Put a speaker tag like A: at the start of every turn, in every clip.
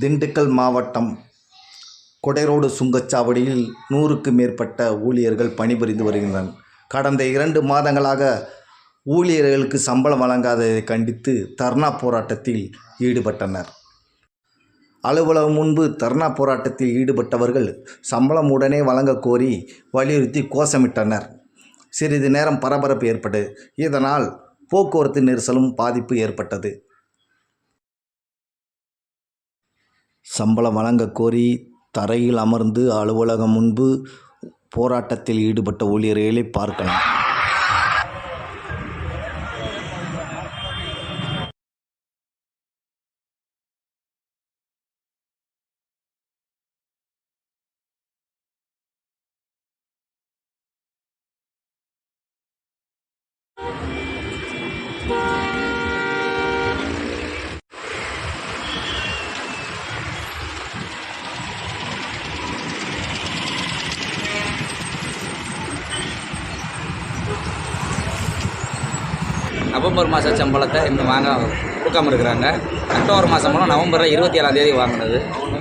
A: திண்டுக்கல் மாவட்டம் கொடைரோடு சுங்கச்சாவடியில் நூறுக்கு மேற்பட்ட ஊழியர்கள் பணிபுரிந்து வருகின்றனர். கடந்த இரண்டு மாதங்களாக ஊழியர்களுக்கு சம்பளம் வழங்காததை கண்டித்து தர்ணா போராட்டத்தில் ஈடுபட்டனர். அலுவலகம் முன்பு தர்ணா போராட்டத்தில் ஈடுபட்டவர்கள் சம்பளம் உடனே வழங்கக் கோரி வலியுறுத்தி கோஷமிட்டனர். சிறிது நேரம் பரபரப்பு ஏற்பட்டது இதனால் போக்குவரத்து நெரிசலும் பாதிப்பு ஏற்பட்டது. சம்பளம் வழங்க கோரி தரையில் அமர்ந்து அலுவலகம் முன்பு போராட்டத்தில் ஈடுபட்ட ஊழியர்களை பார்க்கலாம்.
B: நவம்பர் மாத சம்பளத்தை இன்னும் வாங்க கொடுக்காம இருக்கிறாங்க. அக்டோபர் மாதம் மூலம் நவம்பரில் இருபத்தி ஏழாம் தேதி வாங்கினது.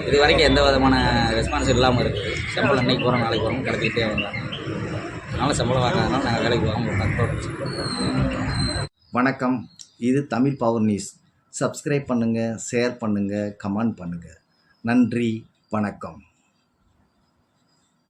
B: இது வரைக்கும் எந்த விதமான ரெஸ்பான்ஸ் இல்லாமல் இருக்குது சம்பளம் இன்னைக்கு போகிறோம் நாளைக்கு போகிறோம் கடத்திக்கிட்டே வந்தாங்க. அதனால் சம்பளம் வாங்காதனால நாங்கள் வேலைக்கு போக முடியும் அக்டோபர்
A: வணக்கம். இது தமிழ் பவர் நியூஸ் சப்ஸ்கிரைப் பண்ணுங்கள் ஷேர் பண்ணுங்கள் கமெண்ட் பண்ணுங்கள் நன்றி வணக்கம்.